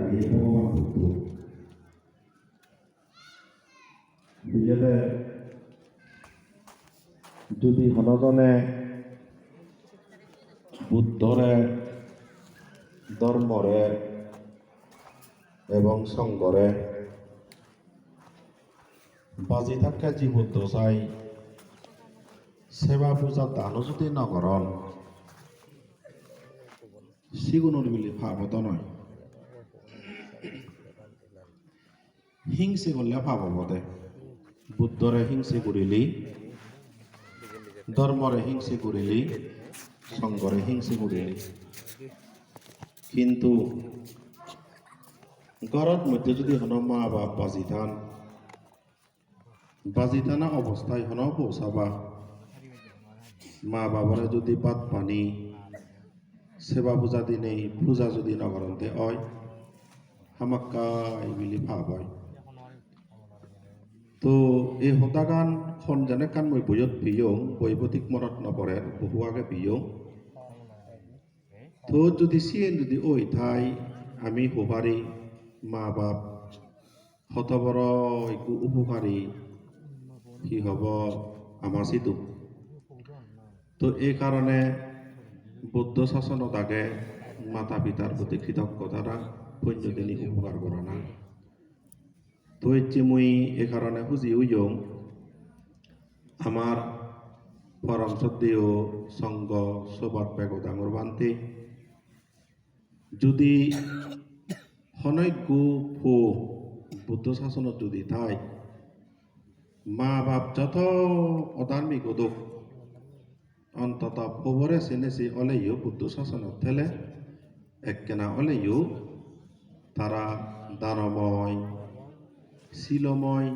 ভগবান বুদ্ধ বুঝলে যদি হনজনে বুদ্ধরে ধর্মরে এবং সংঘরে বাজি থাকা জীবন্ত চাই সেবা পূজা দানো যদি নকরণ সিগুণর বুলি ভাবত নয় হিংসে করলে ভাব বদে বুদ্ধরে হিংসে করিলি, ধর্মরে হিংসে করিলি সংঘরে হিংসে করিলি। কিন্তু ঘরত মধ্যে যদি হন মা বাপ বাজি থান বাজি থানা অবস্থায় হন পৌঁছাবা। মা বাবারে যদি বাদ পানি, সেবা পূজা দিনে, পূজা যদি নগরন্তে হয় হামাক্কাই মিলি ভাব হয়। তো এই সদাগানখন যেনেকান মই বৈত বিয়ং বৈবতিক মনত নপৰে বহুৱাকে বিয়ং তো যদি চিয়েন যদি ঐ ঠাই আমি সোবাৰী মা বাপ সতবৰ একো উপকাৰী সি হ'ব? আমাৰ চিটো তো এইকাৰণে বৌদ্ধ শাসনত আগে মাতা পিতাৰ প্ৰতি কৃতজ্ঞতাৰা পুণ্যখিনি উপকাৰ কৰা নাই। তো এটি মুই এ কারণে খুঁজি উইয়ং আমার পরম শ্রদ্ধেয় সঙ্গ সবাত বেগ ডাঙর বান্তে যদি হনৈজ্ঞ ফো বুদ্ধ শাসনত যদি থাই মা বাপ যত অধার্মিক দুখ অন্তত খবরে চেনেছি অলেইও বুদ্ধ শাসনত থেলে, এককেনা অলেইও তারা দানময় শিলময়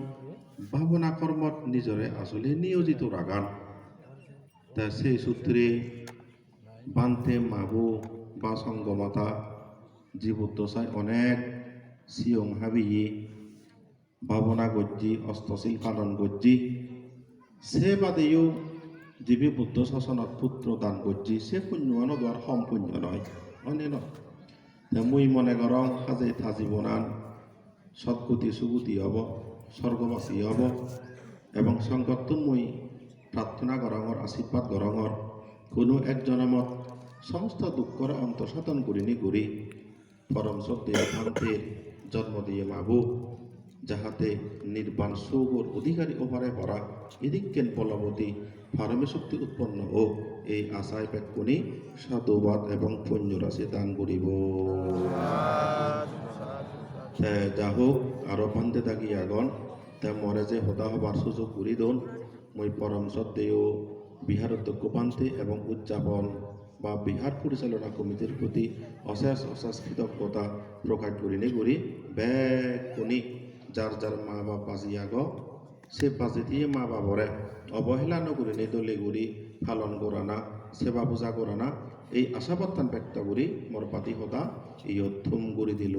ভাবনা কর্মত নিজরে আসলে নিয়োজিত রাগান তা সেই সূত্রে বান্তে মাবু বা সঙ্গমাতা জীবদ্দশায় অনেক সিয়ং হাবিয়ে ভাবনা গজ্জি অস্তশীল কানন গজ্জি, সে বাদেও জীবে বুদ্ধ শাসনত পুত্র দান গজ্জি, সে পুণ্যৱানো দ্বাৰ সম্পূৰ্ণ নয় অনে ন মুই মনে গরং সাজে থাজি বনান সৎগতি সুগতি হব, স্বর্গবাসী হব এবং সংগত মই প্রার্থনা গরঙর, আশীর্বাদ গরঙর। কোনো এক জনমত সমস্ত দুঃখর অন্তঃসাধন করিনি করি পরম শ্রদ্ধেয় ভান্তের জন্ম দিয়ে মাবু যাহাতে নির্বাণ সৌগর অধিকারী ওপারে পড়া এদিকেন বলবতী ফারমে শক্তি উৎপন্ন ও এই আশায় পেক্ষণি সাধুবাদ এবং পুণ্যরাশি দান করিব তে যা হোক আরও পান্তে থাকি আগন, তে মরে যে হতা হবার সুযোগ করি দন, মই পরম শ্রদ্ধেয় বিহার অধ্যক্ষ পান্তে এবং উদযাপন বা বিহার পরিচালনা কমিটির প্রতি অশেষ অশেষ কৃতজ্ঞতা প্রকাশ করিনে করি ব্যাগ কোনি যার যার মা বাপ বাজি আগ, সে বাজি দিয়ে মা বাবরে অবহেলা নকরিনে দলে গুড়ি পালন করানা সেবা পূজা করানা এই আশাবাদ ব্যক্ত করি মোর পাতি সদা এই থুম করে দিল।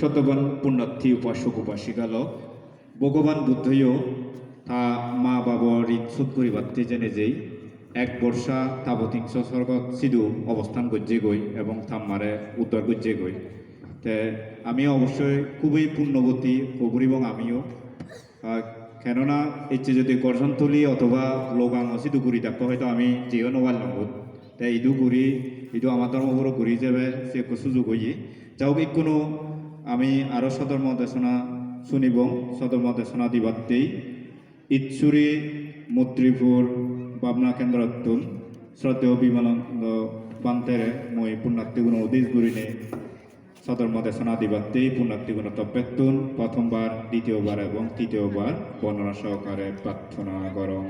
শতগণ পুণ্যার্থী উপাসক উপাসিকালক ভগবান বুদ্ধইও তা মা বাবার শোধ করিবার্তে জেনে যেই, এক বর্ষা তাবতিংশ স্বর্গত সিধু অবস্থান করছে গই এবং থাম্মারে উদ্ধার করছে গই। তে আমি অবশ্যই খুবই পুণ্যবতী কবুর এবং আমিও। কেননা ইচ্ছে যদি গর্জন অথবা লোগাং সিধু করি দেখো হয়তো আমি যেও নোয়াল নম্বর তাই ইদু করি ইদু আমার ধর্মগুলো করি যাবে সে সুযোগ হইয়ে। যাও কোনো আমি আরও সদর্ম দেশনা শুনিব সদর্ম দেশনা দিবাত্তেই। ইচ্ছুরি, মৈত্রীপুর ভাবনা কেন্দ্রতুন শ্রদ্ধেয় বিমানন্দ বান্তেরে, মই পুণ্যার্থীগুণ উদ্দেশ করিনে সদর্ম দেশনা দিবাত্তেই পুণ্যার্থীগুণ তব্যেতুন প্রথমবার, দ্বিতীয়বার এবং তৃতীয়বার বর্ণনা সহকারে প্রার্থনা করং